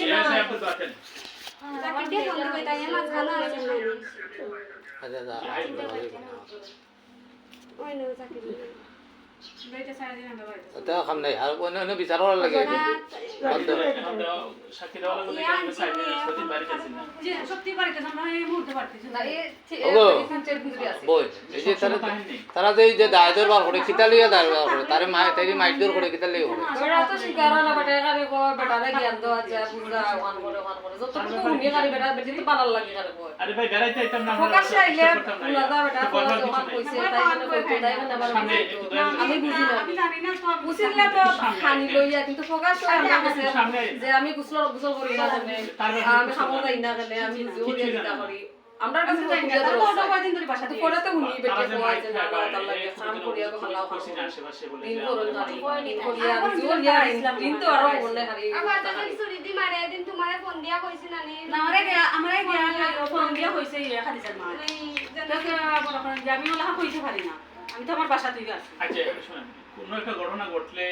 ছিল ওটা কাম নাই আর অন্য অন্য বিচার করার লাগে। আছি না না না তারা তারা যে যে দায় দরবার করে খিতা লিয়া দায় দরবার করে তারে মা তারি মাইট দর করে খিতা লিয়া করে ওরা তো শিকার না বেটা এখানে কয় বেটারে জ্ঞান দেওয়া যায় বুঝা ওয়ান করে ওয়ান করে যতটুকু উনি খালি বেটা বেটি তো পালার লাগে খালি কয় আরে ভাই বেড়াইতে আইতাম না প্রকাশ্যে আইলে করতাম না। বেটা নেই। কইছে তাই মানে কইতে তাই মানে আমি বুঝি না। আমি জানি না তো আমি বুঝিলে তো খানি লইয়া কিন্তু আমার কাছে সামনে যে আমি গুছল গুছল করি না জানে। আমি খাব যাই না কেন আমি জোর দিয়ে দিতা করি। আমরা কাছে না, তারা তো অন্য কয়দিন ধরে বাসাতে তো পরে তো উনি বেটে কোয়া যে না বাইরে, লাগে এই কাম করিয়া না খাব আশেপাশে বলে দিন করুন দিন করিয়া জোর দিয়া কিন্তু আরও মনে খালি আমার তো চুরি দি মারে দিন তোমারে ফোন দিয়া কইছি না নি না আমারে গিয়া আমারে গিয়া ফোন দিয়া হইছে ইয়ে খালি জান মা তোকে বড় করে যে আমি ওলা কইতে পারি না। আমি তো আমার বাসা থেকে আসি আচ্ছা শুনেন কোনো একটা ঘটনা ঘটলে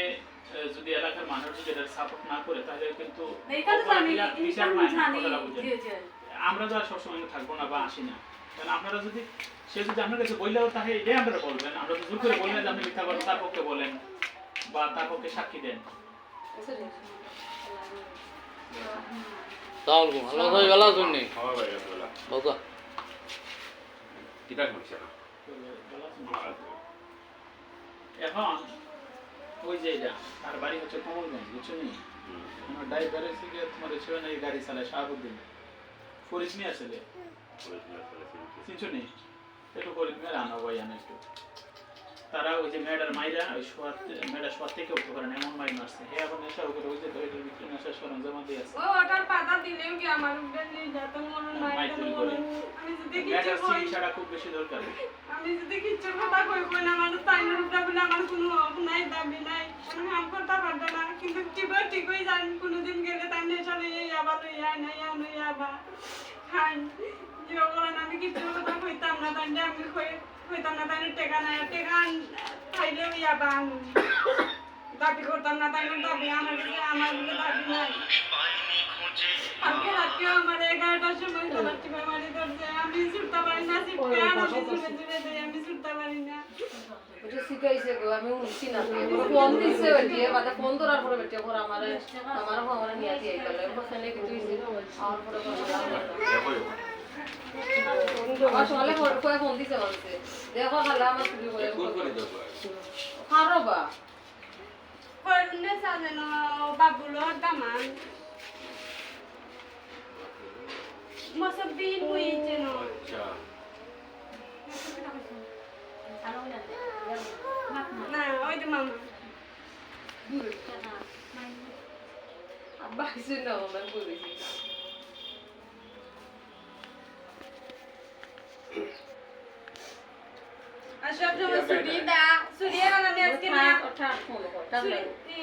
যদি এলাকার মানুষ যদি এটা সাপোর্ট না করে তাহলে কিন্তু আমরা তো আর সবসময় থাকব না বা আসি না। কারণ আপনারা যদি সে যদি আপনার কাছে বললেও তাহলে এটাই আপনারা বলবেন। আমরা তো জোর করে বললেন যে আপনি মিথ্যা করেন তার পক্ষে বলেন বা তার পক্ষে সাক্ষী দেন। তাহলে ভালো আছেন? নি খাওয়া হয়ে গেছে বলা বাবা। কিটা করছে না এখন ওই যে এটা তার বাড়ি হচ্ছে কমলগঞ্জ বুঝছ নি? আমার ড্রাইভারের থেকে তোমার ছিল না এই গাড়ি চালায় শাহাবুদ্দিন। ফরিস নিয়ে আসলে চিনছো নি? একটু ফরিস মেয়ের আনো ভাই আনো একটু। তারা ওই যে মেয়েটার মাইরা ওই শোয়ার মেয়েটার শোয়ার থেকে উঠতে পারেন এমন মাইর মারছে। হে আবার নেশার উপরে ওই যে দইটার নেশার সরঞ্জাম দিয়ে আছে। ও ওটার পাতা দিলেও কি আমার উপরে নির্যাতন মনে মাইর করে। আমি যদি কিছু চিকিৎসাটা খুব বেশি দরকার। আমি যদি কিছু কথা কই কই না আমার কোনো হক নাই দাবি নাই। আমি করতে না কিন্তু কিবা ঠিকই জানি কোনোদিন গেলে তাই নেশা লইয়া আবার নাই লইয়া আবার। খান যে আমি কিছু কথা কইতাম না তাই আমি কই কইতাম না তাই টেকা নাই টেকা খাইলেও ইয়াবা আমি দাবি করতাম না তাই দাবি আমার কাছে আমার বলে দাবি নাই। আমার এগারোটার সময় গলার টিপে মারি ধরছে। আমি ছুটতে পারি না আমি ছুটতে পারি না ওটা শিখাইছে গো আমি উঠছি না ফোন দিছে বেটিয়ে বাদে ফোন ধরার পরে বেটিয়ে পরে আমার আমার আমার নিয়ে দিয়ে গেল। ওখানে কিছু আমার পরে আমার সকালে ফোন দিছে বলছে। দেখো খালা আমার বা করুণে সাজানো বাবুলোর দামান মসব দিন হয়েছে না না ওই তো মামা আব্বা কিছু না আমার করেছি আর সব সময় ছুটি দা ছুটি আজকে না ওঠা ফোন কর ছুটি